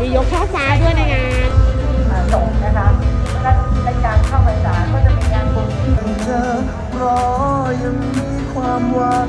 มียกช่อฟ้าด้วยในงานสงนะคะและในการเข้าพรรษาก็จะมีงานบุญเธอรอยังมีความหวัง